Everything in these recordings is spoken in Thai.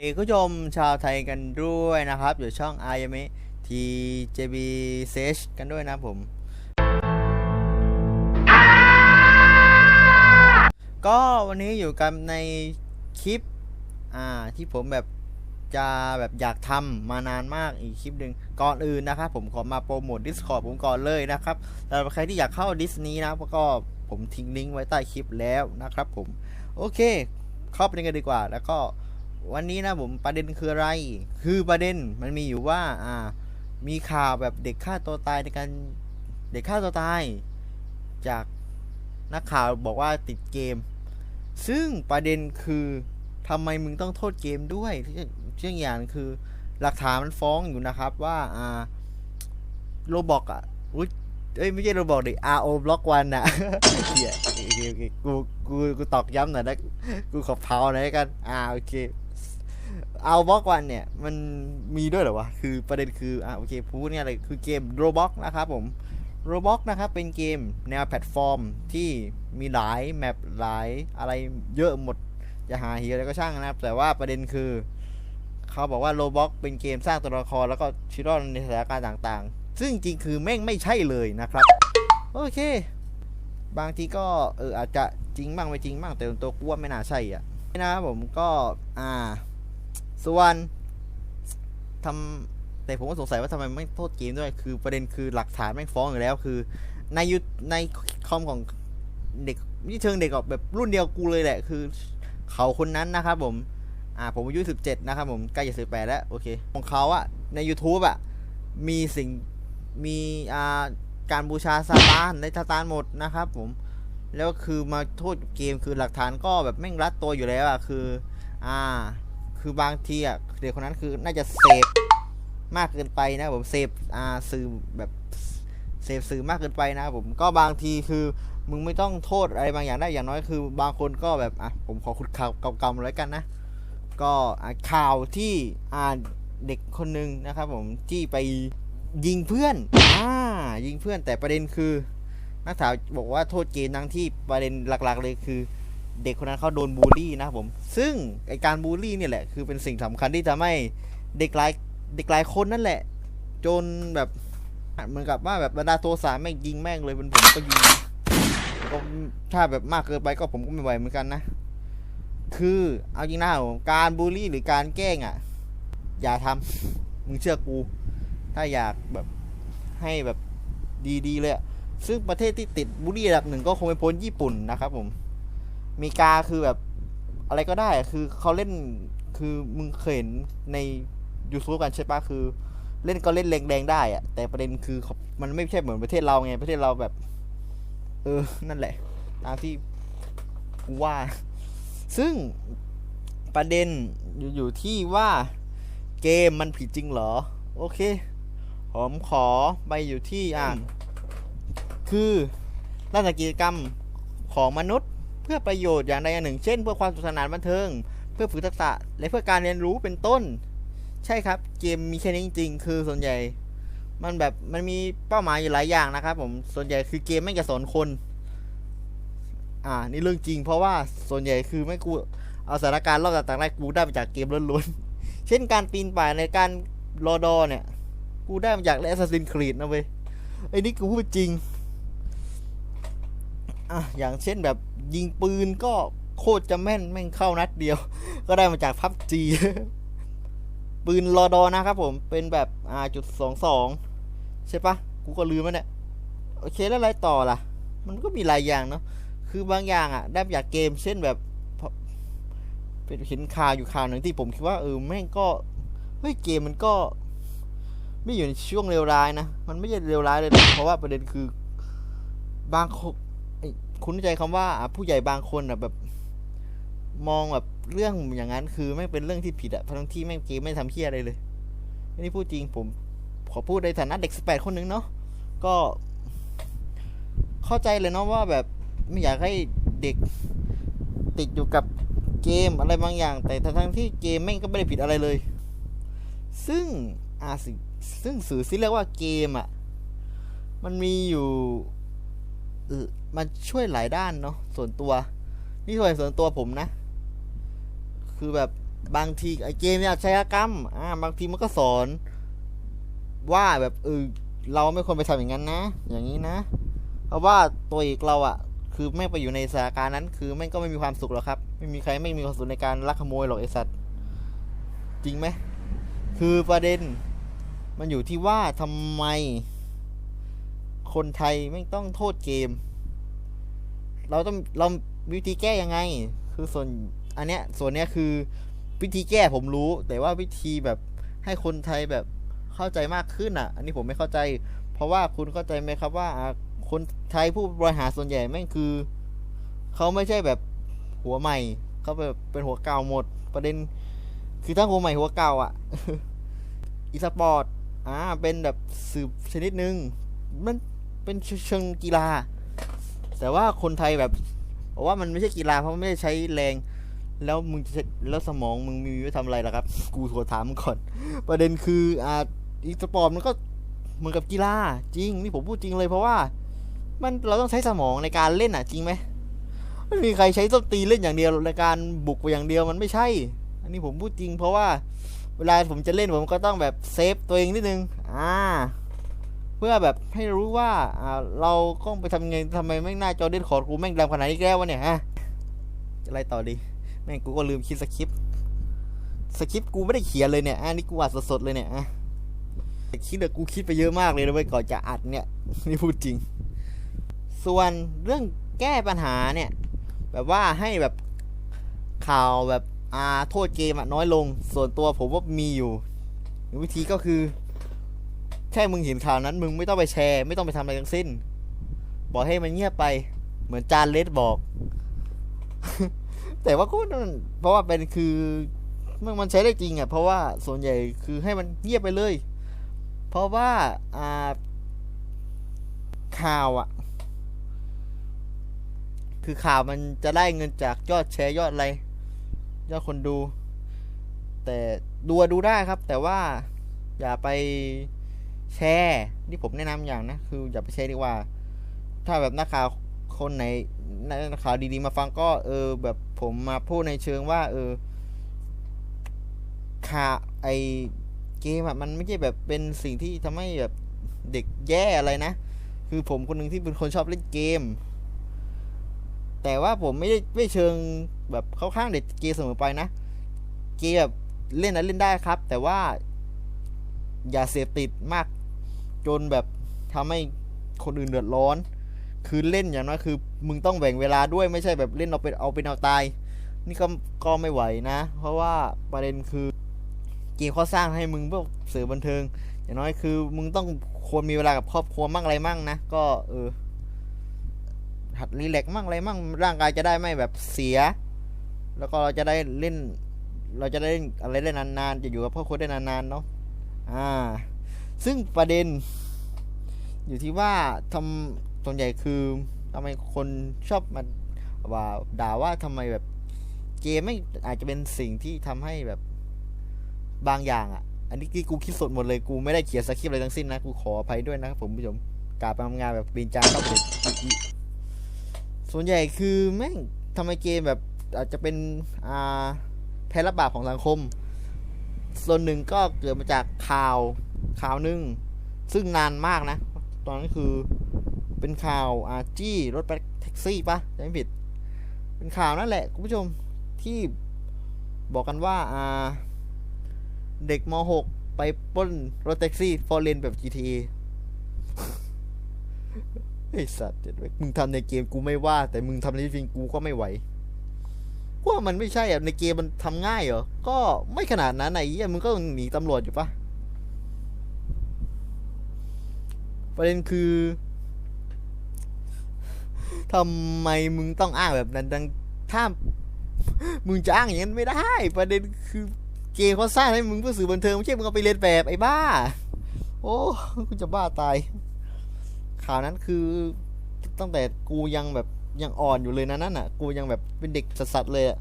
เอกผู้ชมชาวไทยกันด้วยนะครับ อยู่ช่องอายเมทีเจบีเซชกันด้วยนะผม ก็วันนี้อยู่กันในคลิป อ่าที่ผมแบบจะแบบอยากทำมานานมากอีกคลิปหนึ่งก่อนอื่นนะครับ ผมขอมาโปรโมท Discord ผมก่อนเลยนะครับสำหรับใครที่อยากเข้าดิสนี้นะก็ผมทิ้งลิงก์ไว้ใต้คลิปแล้วนะครับผม โอเค เข้าไปกันดีกว่าแล้วก็ วันนี้นะผมประเด็นคืออะไร คือประเด็นมันมีอยู่ว่าอ่า มีข่าวแบบเด็กฆ่าตัวตายในการเด็กฆ่าตัวตาย จากนักข่าวบอกว่าติดเกม ซึ่งประเด็นคือทำไมมึงต้องโทษเกมด้วยเช่นอย่างคือหลักฐานมันฟ้องอยู่นะครับว่าอ่าโรบอกอะอุ๊ยเอ้ยไม่ใช่โรบอกดิ RO บล็อกวันอะเฮียโอเคโอเคกูกูกูตอกย้ำหน่อยนะกูขอเผาหน่อยกัน อ่าโอเค เอาบล็อกวันเนี่ยมันมีด้วยเหรอวะ คือประเด็นคืออ่าโอเคพูดเนี่ยอะไรคือเกมโรบอกนะครับผมโรบอกนะครับเป็นเกมแนวแพลตฟอร์มที่มีหลายแมปหลายอะไรเยอะหมดจะหาเฮียอะไรก็ช่างนะครับ แต่ว่าประเด็นคือ เขาบอกว่าโรบอกเป็นเกมสร้างตัวละครแล้วก็ชิรอดในสถานการณ์ต่างๆ ซึ่งจริงคือแม่งไม่ใช่เลยนะครับ โอเค บางทีก็เอออาจจะจริงบ้างไม่จริงบ้างแต่ตัวกูว่าไม่น่าใช่อะนะครับผมก็อ่า ส่วนทำแต่ผมก็สงสัยว่าทำไมไม่โทษเกมด้วย คือประเด็นคือหลักฐานแม่งฟ้องอยู่แล้วคือ ในยุในคอมของเด็กนี่เชิงเด็กแบบรุ่นเดียวกูเลยแหละ คือเขาคนนั้นนะครับผม อ่าผมอายุสิบเจ็ดนะครับผมใกล้จะสิบแปดแล้ว โอเค ของเขาอะใน YouTube อะมีสิ่งมีอ่าการบูชาซาตานในซาตานหมดนะครับผม แล้วคือมาโทษเกมคือหลักฐานก็แบบแม่งรัดตัวอยู่แล้วอะคือ อ่า คือบางทีอะเด็กคนนั้นคือน่าจะเสพมากเกินไปนะผมเสพอ่าสื่อแบบเสพสื่อมากเกินไปนะผมก็บางทีคือมึงไม่ต้องโทษอะไรบางอย่างได้อย่างน้อยคือ บางคนก็แบบอะผมขอขุดข่าวเก่าๆมาแล้กันนะ ก็ข่าวที่อ่าเด็กคนหนึ่งนะครับผมที่ไปยิงเพื่อนอ่ายิงเพื่อนแต่ประเด็นคือ นักข่าวบอกว่าโทษเกมทั้งที่ประเด็นหลักๆเลยคือ เด็กคนนั้นเขาโดนบูลลี่นะผม ซึ่งไอการบูลลี่เนี่ยแหละ คือเป็นสิ่งสำคัญที่ทำให้เด็กหลายเด็กหลายคนนั่นแหละ จนแบบเหมือนกับว่าแบบบรรดาโทสะแม่งยิงแม่งเลยเป็นผมก็ยิงก็ถ้าแบบมากเกินไปก็ผมก็ไม่ไหวเหมือนกันนะ คือเอาจริงนะผมการบูลลี่หรือการแกล้งอะ อย่าทำมึงเชื่อกู ถ้าอยากแบบให้แบบดีๆเลยซึ่งประเทศที่ติดบูลลี่อันดับหนึ่งก็คงไม่พ้นญี่ปุ่นนะครับผม อเมริกาคือแบบอะไรก็ได้คือเขาเล่นคือมึงเคยเห็นใน YouTube กันใช่ปะคือ เล่นก็เล่นแรงๆได้อะแต่ประเด็นคือมันไม่ใช่เหมือนประเทศเราไง ประเทศเราแบบ เออ นั่นแหละ ตามที่กูว่า ซึ่งประเด็นอยู่อยู่ที่ว่าเกมมันผิดจริงเหรอ โอเค ผมขอไปอยู่ที่อ่าคือด้านกิจกรรมของมนุษย์ เพื่อประโยชน์อย่างใดอย่างหนึ่ง เช่น เพื่อความสนุกสนานบันเทิง เพื่อฝึกทักษะ และเพื่อการเรียนรู้เป็นต้น ใช่ครับ เกมมีแค่นี้จริงๆ คือส่วนใหญ่ มันแบบมันมีเป้าหมายอยู่หลายอย่างนะครับผมส่วนใหญ่คือเกมไม่จะสอนคน อ่า นี่เรื่องจริง เพราะว่าส่วนใหญ่คือไม่กูเอาสถานการณ์รอบต่างๆได้กูได้มาจากเกมล้วนๆ เช่นการปีนป่ายในการรอดอเนี่ย กูได้มาจากแอสซัสซินครีดนะเว้ยไอ้นี่กูพูดจริง อะอย่างเช่นแบบยิงปืนก็โคตรจะแม่นแม่งเข้านัดเดียว ก็ได้มาจากพับจีปืนรอดอนะครับผมเป็นแบบอ่าจุดสองสองใช่ปะกูก็ลืมมันเนี่ยโอเคแล้วอะไรต่อล่ะ มันก็มีหลายอย่างเนาะคือบางอย่างอะ ได้มาจากเกมเช่นแบบเป็นเห็นข่าวอยู่ข่าวหนึ่งที่ผมคิดว่าเออแม่งก็เฮ้ยเกมมันก็ ไม่อยู่ในช่วงเลวร้ายนะ มันไม่ใช่เลวร้ายเลยนะเพราะว่าประเด็นคือบาง คนไอ้คุณเข้าใจคำว่าผู้ใหญ่บางคนอะแบบมองแบบเรื่องอย่างนั้นคือไม่เป็นเรื่องที่ผิดอะทั้งที่แม่งเกมไม่ทำเพี้ยอะไรเลยนนี้พูดจริงผมขอพูดในฐานะเด็กสแปดคนนึงเนาะก็ เข้าใจเลยเนาะว่าแบบไม่อยากให้เด็กติดอยู่กับเกมอะไรบางอย่าง แต่ทั้งที่เกมแม่งก็ไม่ได้ผิดอะไรเลย ซึ่งอาสิซึ่งสื่อที่เรียกว่าเกมอะมันมีอยู่เออ มันช่วยหลายด้านเนาะส่วนตัว นี่ส่วนส่วนตัวผมนะ คือแบบบางทีไอเกมเนี่ยอาชญากรรมอ่าบางทีมันก็สอน ว่าแบบเออเราไม่ควรไปทำอย่างนั้นนะ อย่างนี้นะ เพราะว่าตัวเอกเราอะคือไม่ไปอยู่ในสถานการณ์นั้น คือแม่ก็ไม่มีความสุขหรอกครับ ไม่มีใครไม่มีความสุขในการลักขโมยหรอกไอสัตว์จริงไหมคือประเด็น มันอยู่ที่ว่าทำไม คนไทยไม่ต้องโทษเกม เราต้องเราวิธีแก้ยังไง คือส่วนอันเนี้ยส่วนเนี้ยคือวิธีแก้ผมรู้ แต่ว่าวิธีแบบให้คนไทยแบบเข้าใจมากขึ้นอะ อันนี้ผมไม่เข้าใจ เพราะว่าคุณเข้าใจไหมครับว่าคนไทยผู้บริหารส่วนใหญ่แม่งคือเขาไม่ใช่แบบหัวใหม่เขาแบบเป็นหัวเก่าหมด ประเด็น คือทั้งหัวใหม่หัวเก่าอะอีสปอร์ตอ่าเป็นแบบสืบชนิดหนึ่งมันเป็นเชิงกีฬา แต่ว่าคนไทยแบบบอกว่ามันไม่ใช่กีฬาเพราะมันไม่ได้ใช้แรง แล้วมึงจะแล้วสมองมึงมีไว้ทำอะไรล่ะครับ กูโทรถามมึงก่อน ประเด็นคืออ่าอีสปอร์ตมันก็เหมือนกับกีฬาจริงนี่ผมพูดจริงเลยเพราะว่า มันเราต้องใช้สมองในการเล่นอะจริงไหมไม่มีใครใช้ส้นตีเล่นอย่างเดียวในการบุกไปอย่างเดียวมันไม่ใช่ อันนี้ผมพูดจริง เพราะว่าเวลาผมจะเล่นผมก็ต้องแบบเซฟตัวเองนิดนึง อ่า เพื่อแบบให้รู้ว่าอ่าเราต้องไปทำไงทำไมแม่งหน้าจอเด่นขอร์ดกูแม่งดำขนาดนี้แล้ววะเนี่ยฮะอะไรต่อดี แม่งกูก็ลืมคิดสคริปต์สคริปต์กูไม่ได้เขียนเลยเนี่ยอันนี้กูอัดสดๆเลยเนี่ยอะคิดอะกูคิดไปเยอะมากเลยนะเว้ยก่อนจะอัดเนี่ยนี่พูดจริง ส่วนเรื่องแก้ปัญหาเนี่ย แบบว่าให้แบบข่าวแบบอ่าโทษเกมะน้อยลง ส่วนตัวผมว่ามีอยู่ วิธีก็คือ แค่มึงเห็นข่าวนั้น มึงไม่ต้องไปแชร์ ไม่ต้องไปทำอะไรทั้งสิ้น บอกให้มันเงียบไป เหมือนจานเลสบอก แต่ว่าก็นั่นเพราะว่าเป็นคือมันมันใช้ได้จริงอะเพราะว่าส่วนใหญ่คือให้มันเงียบไปเลย เพราะว่าอ่าข่าวอะ คือข่าวมันจะได้เงินจากยอดแชร์ยอดอะไรยอดคนดู แต่ดูดูได้ครับ แต่ว่าอย่าไป แชร์นี่ผมแนะนำอย่างนะ คืออย่าไปแชร์ดีกว่า ถ้าแบบนักข่าวคนไหนนักข่าวดีๆมาฟังก็เออ แบบผมมาพูดในเชิงว่า เออข่าวไอเกมอะมันไม่ใช่แบบเป็นสิ่งที่ทำให้แบบเด็กแย่อะไรนะ คือผมคนหนึ่งที่เป็นคนชอบเล่นเกม แต่ว่าผมไม่ได้ไม่เชิงแบบเข้าข้างเด็กเกมเสมอไปนะ เกมแบบเล่นนั้นเล่นได้ครับ แต่ว่าอย่าเสพติดมาก จนแบบทำให้คนอื่นเดือดร้อน คือเล่นอย่างน้อยคือ มึงต้องแบ่งเวลาด้วยไม่ใช่แบบเล่นเอาเป็นเอาเป็นเอาตาย นี่ก็ก็ไม่ไหวนะ เพราะว่าประเด็นคือเกมเขาสร้างให้มึงเพื่อสื่อบันเทิง อย่างน้อยคือ มึงต้องควรมีเวลากับครอบครัวมั่งอะไรมั่งนะก็เออหัดรีแลกมั่งอะไรมั่งร่างกายจะได้ไม่แบบเสีย แล้วก็เราจะได้เล่น เราจะได้เล่นอะไรได้นานๆ จะอยู่กับครอครัวได้นานๆเนาะอ่า ซึ่งประเด็น อยู่ที่ว่าทำส่วนใหญ่คือทำไมคนชอบมาว่าด่าว่าทำไมแบบเกมไม่อาจจะเป็นสิ่งที่ทำให้แบบบางอย่างอะ อันนี้กูคิดสดหมดเลยกูไม่ได้เขียนสคริปต์อะไรทั้งสิ้นนะ กูขออภัยด้วยนะครับผมผู้ชมกาบทำงานแบบปีนจานเข้าเด็กส่วนใหญ่คือแม่งทำไมเกมแบบอาจจะเป็นอ่าแพร่ระบาดของสังคม ส่วนหนึ่งก็เกิดมาจากข่าว ข่าวหนึ่งซึ่งนานมากนะ ตอนนั้นคือเป็นข่าวอาจี้รถแท็กซี่ปะจำไม่ผิด เป็นข่าวนั่นแหละคุณผู้ชมที่บอกกันว่าอ่าเด็กม .6 ไปป้นรถแท็กซี่ฟอร์เรนแบบ GTA ไอสัตว์เด็ดเว้ยมึงทำในเกมกูไม่ว่า แต่มึงทำในจริงกูก็ไม่ไหวว่ามันไม่ใช่อะในเกมมันทำง่ายเหรอ ก็ไม่ขนาดนั้นไอ้เหี้ยมึงก็หนีตำรวจอยู่ปะ ประเด็นคือทำไมมึงต้องอ้างแบบนั้นดังถ้ามึงจะอ้างอย่างนั้นไม่ได้ ประเด็นคือเกมเขาสร้างให้มึงเพื่อสื่อบันเทิงไม่ใช่มึงเอาไปเรียนแบบไอ้บ้า โอ้กูจะบ้าตาย ข่าวนั้นคือตั้งแต่กูยังแบบยังอ่อนอยู่เลยนะนั่นอะ กูยังแบบเป็นเด็กสัสๆเลยอะ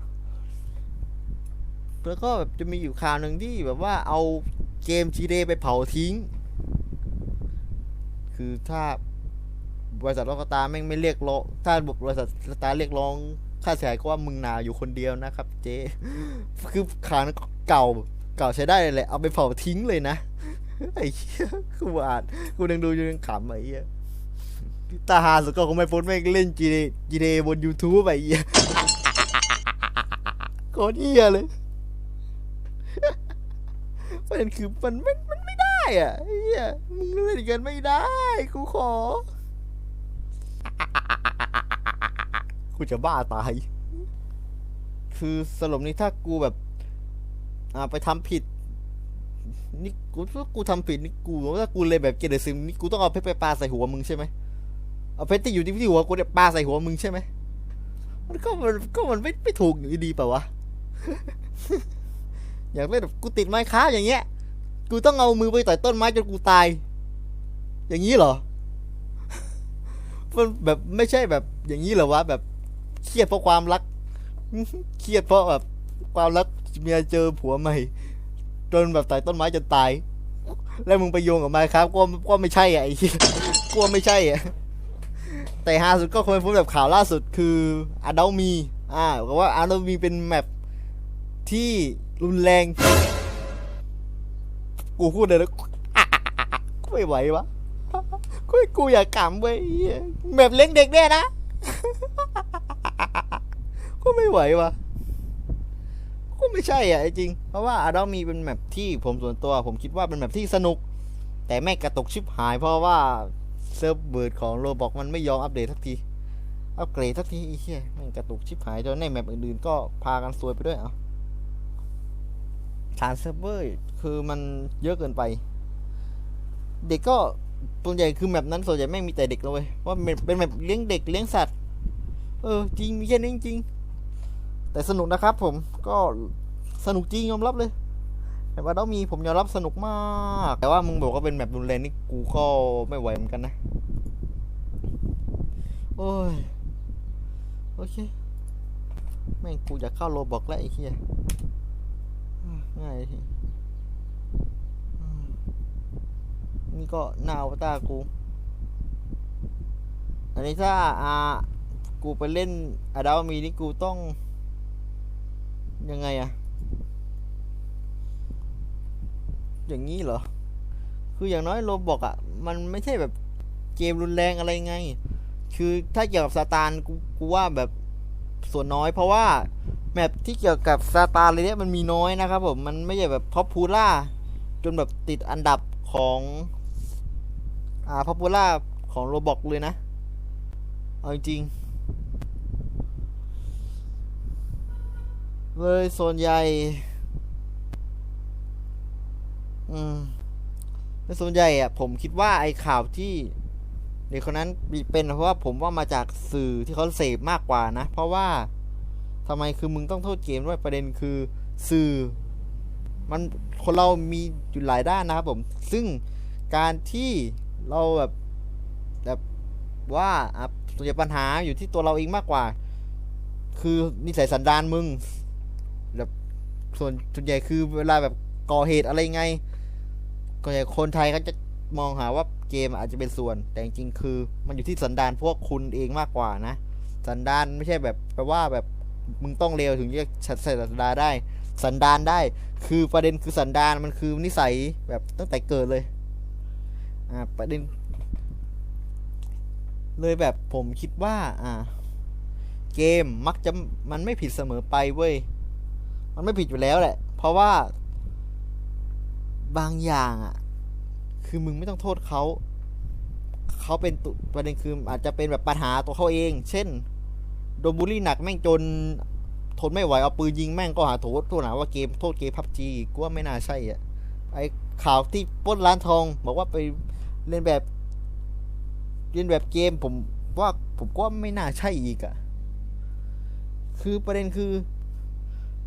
แล้วก็แบบจะมีอยู่ข่าวหนึ่งที่แบบว่าเอาเกม GTA ไปเผาทิ้ง คือถ้าบริษัทล็อกตาแม่งไม่เรียกร้องถ้าบริษัทตาเรียกร้องค่าเสียหายก็ว่ามึงหนาอยู่คนเดียวนะครับ เจ๊คือขานเก่าเก่าใช้ได้เลยแหละเอาไปเผาทิ้งเลยนะไอ้เหี้ยกูอ่านกูยังดูยังขำไอ้เหี้ยตาหาสุดก็คงไม่พ้นแม่งเล่นจีเดจีเดบน YouTube ไอ้เหี้ยโคตรเหี้ยเลยประเด็นคือมันไม่ อะเหี้ยมึงเล่นกันไม่ได้ กูขอ กูจะบ้าตาย คือสรุปนี้ถ้ากูแบบ อ่าไปทำผิด นี่กูถ้ากูทำผิดนี่กูถ้ากูเลยแบบเกเรซิมนี่กูต้องเอาเพชรไปปาใส่หัวมึงใช่ไหมเอาเพชรที่อยู่ที่ที่หัวกูเนี่ยปาใส่หัวมึงใช่ไหมมันก็มันก็มันไม่ไม่ถูกอยู่ดีเปล่าวะ อยากเล่นแบบกูติดไม้ค้าอย่างเงี้ย กูต้องเอามือไปต่อยต้นไม้จนกูตาย อย่างนี้เหรอ มันแบบไม่ใช่แบบ อย่างนี้เหรอวะแบบเครียดเพราะความรัก เครียดเพราะแบบความรักเมียเจอผัวใหม่ จนแบบต่อยต้นไม้จนตาย แล้วมึงไปโยงกับไม้ครับก็ก็ไม่ใช่อะไอ้กลัวไม่ใช่อะแต่ฮาสุดก็คงเป็นแบบข่าวล่าสุดคืออาดามี อ่าบอกว่าอาดามีเป็นแมปที่รุนแรง กูพูดเลยนะกูไม่ไหววะกูกูอยากขำเว้ยไอ้เหี้ยแบบเลี้ยงเด็กเนี่ยนะก็ไม่ไหววะก็ไม่ใช่อะไอ้จริง เพราะว่าอาดอมีเป็นแมปที่ผมส่วนตัว ผมคิดว่าเป็นแมปที่สนุก แต่แม่กระตุกชิบหาย เพราะว่าเซิร์ฟเวิร์ดของโรบอกมันไม่ยอมอัปเดตสักทีอัปเกรดสักทีไอ้เหี้ยแม่งกระตุกชิบหายจนในแมปอื่นๆก็พากันซวยไปด้วยอะ ฐานเซิร์ฟเวอร์คือมันเยอะเกินไป เด็กก็ส่วนใหญ่คือแมปนั้นส่วนใหญ่ไม่งมีแต่เด็กเลยว้ยเพราเป็นแมปเลี้ยงเด็กเลี้ยงสัตว์ เออ จริงมีแค่นี้จริงแต่สนุกนะครับผมก็สนุกจริงยอมรับเลย แต่ว่าต้องมีผมยอมรับสนุกมาก แต่ว่ามึงบอกว่าเป็นแมปรุนแรงนี่กูก็ไม่ไหวเหมือนกันนะ โอ้ย โอเค แม่งกูอยากเข้าโลบอกแล้วไอ้เหี้ย ง่ายทีนี่ก็หน้าอวตารกู อันนี้ถ้าอ่ากูไปเล่นอาดาวมีนี่กูต้อง ยังไงอะอย่างนี้เหรอ คืออย่างน้อยโรบอกอะมันไม่ใช่แบบเกมรุนแรงอะไรไง คือถ้าเกี่ยวกับซาตานกูกูว่าแบบส่วนน้อยเพราะว่า แมปที่เกี่ยวกับซาตานเลยเนี่ยมันมีน้อยนะครับผม มันไม่ใช่แบบพ o p พูล่าจนแบบติดอันดับของอ่าพ o p พูล่าของโรบอกเลยนะ เอาจริง เลยส่วนใหญ่ อืมในส่วนใหญ่อะผมคิดว่าไอ้ข่าวที่เด็กคนนั้นมีเป็นเพราะว่าผมว่ามาจากสื่อที่เขาเสพมากกว่านะ เพราะว่า ทำไมคือมึงต้องโทษเกมด้วยประเด็นคือสื่อ มันคนเรามีอยู่หลายด้านนะครับผม ซึ่งการที่เราแบบแบบว่าอะส่วนใหญ่ปัญหาอยู่ที่ตัวเราเองมากกว่า คือนิสัยสันดานมึงแบบส่วนส่วนใหญ่คือเวลาแบบก่อเหตุอะไรไงก็อย่างคนไทยก็จะมองหาว่าเกมอาจจะเป็นส่วน แต่จริงๆคือ มันอยู่ที่สันดานพวกคุณเองมากกว่านะ สันดานไม่ใช่แบบแปลว่าแบบ มึงต้องเลวถึงจะชัดใส่สันดาได้ สันดานได้ คือประเด็นคือสันดานมันคือนิสัยแบบตั้งแต่เกิดเลย อ่า ประเด็น เลยแบบผมคิดว่า อ่า เกมมักจะมันไม่ผิดเสมอไปเว้ย มันไม่ผิดอยู่แล้วแหละ เพราะว่า บางอย่างอะ คือมึงไม่ต้องโทษเขาเขาเป็นประเด็นคืออาจจะเป็นแบบปัญหาตัวเขาเอง เช่น โดนบูลลี่หนักแม่งจนทนไม่ไหวเอาปืนยิงแม่งก็หาโทษโทษหาว่าเกมโทษเกมพับจีกูว่าไม่น่าใช่อะไอข่าวที่ป้นร้านทอง บอกว่าไปเล่นแบบเล่นแบบเกมผมว่าผมก็ไม่น่าใช่อีกอะคือประเด็นคือ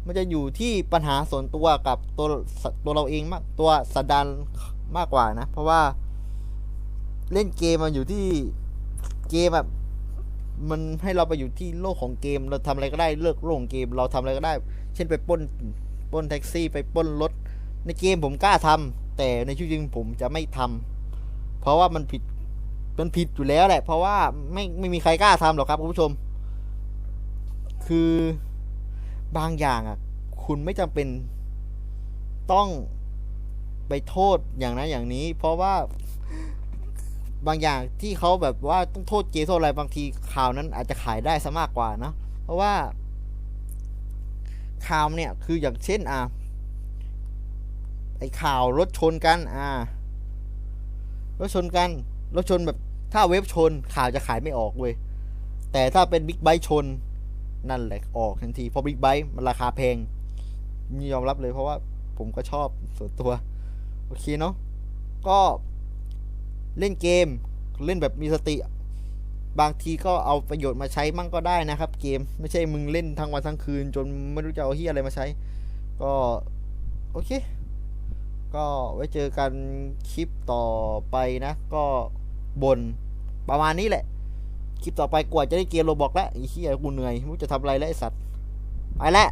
มันจะอยู่ที่ปัญหาส่วนตัวกับตัวตัวเราเองมากตัวสัดานมากกว่านะ เพราะว่าเล่นเกมมันอยู่ที่เกมแบบ มันให้เราไปอยู่ที่โลกของเกม เราทำอะไรก็ได้เลิกโลกของเกม เราทำอะไรก็ได้ เช่นไปป้นป้นแท็กซี่ไปป้นรถ ในเกมผมกล้าทำแต่ในชีวิตจริงผมจะไม่ทำเพราะว่ามันผิดมันผิดอยู่แล้วแหละ เพราะว่าไม่ไม่มีใครกล้าทำหรอกครับคุณผู้ชมคคือบางอย่างอะ คุณไม่จำเป็นต้องไปโทษอย่างนั้นอย่างนี้ เพราะว่า บางอย่างที่เขาแบบว่าต้องโทษเกย์โทษอะไรบางทีข่าวนั้นอาจจะขายได้ซะมากกว่านะเพราะว่า ข่าวเนี่ยคืออย่างเช่น อะไอข่าวรถชนกันอ่ารถชนกันรถชนแบบถ้าเว็บชนข่าวจะขายไม่ออกเว้ยแต่ถ้าเป็นบิ๊กไบค์ชนนั่นแหละออกทันทีเพราะบิ๊กไบค์มันราคาแพงยอมรับเลยเพราะว่าผมก็ชอบส่วนตัว โอเคเนาะก็ เล่นเกม เล่นแบบมีสติ บางทีก็เอาประโยชน์มาใช้มั่งก็ได้นะครับ เกมไม่ใช่มึงเล่นทั้งวันทั้งคืน จนไม่รู้จะเอาเฮียอะไรมาใช้ ก็โอเค ก็ไว้เจอกันคลิปต่อไปนะ ก็บนประมาณนี้แหละ คลิปต่อไปกว่าจะได้เกมโรบอกแล้วไอ้เหี้ยกูเหนื่อยไม่รู้จะทำอะไรแล้วไอ้สัตว์ไปแล้ว